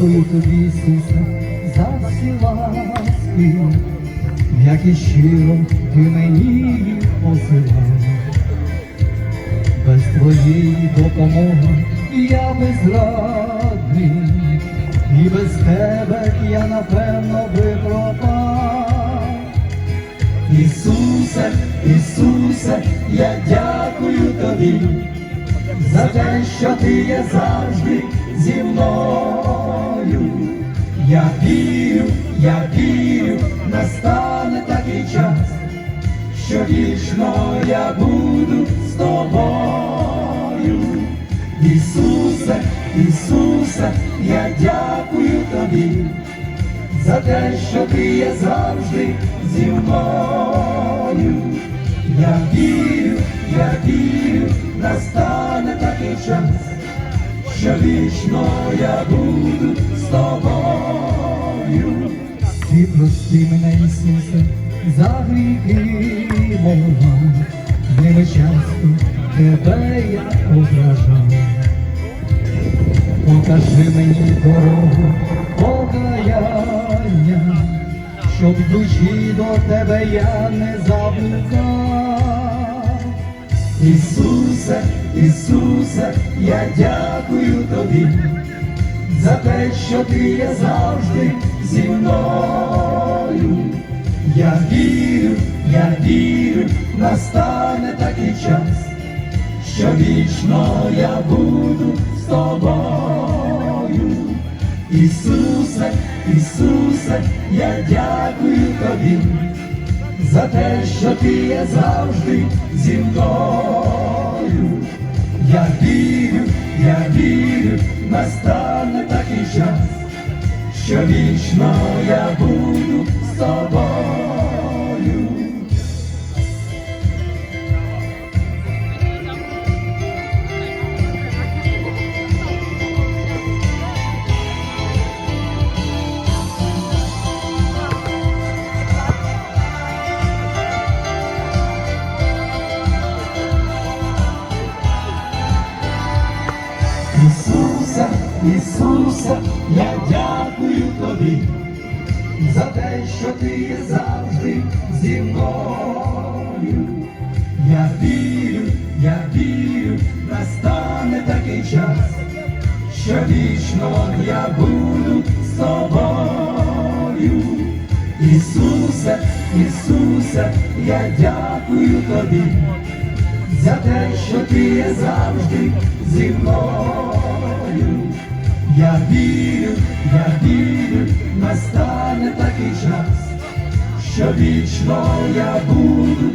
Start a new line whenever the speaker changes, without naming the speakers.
Дякую тобі, Ісусе, за всі ласки, як і щиро ти мені посилав. Без твоєї допомоги я безрадний, і без тебе я напевно би пропав. Ісусе, Ісусе, я дякую тобі за те, що ти є завжди зі мною. Я вірю, я вірю, настане такий час, що вічно я буду з тобою. Ісусе, Ісусе, я дякую тобі за те, що ти є завжди зі мною. Я вірю, я вірю, настане що вічно я буду з тобою. Ти прости мене, Ісусе, за гріхи мова, ними часто тебе я ображав. Покажи мені дорогу покаяння, щоб в душі до тебе я не заблукав. Ісусе, Ісусе, я дякую тобі за те, що ти є завжди зі мною. Я вірю, я вірю, настане такий час що вічно я буду з тобою. Ісусе, Ісусе, я дякую тобі за те, що ти є завжди зі мною. Я вірю, я вірю, настане такий час, що вічно я буду з тобою. Ісусе, Ісусе, я дякую тобі за те, що ти є завжди зі мною. Я вірю, я вірю, настане такий час, що вічно я буду з тобою. Ісусе, Ісусе, я дякую тобі за те, що ти є завжди зі мною. Я вірю, я вірю, настане такий час, що вічно я буду.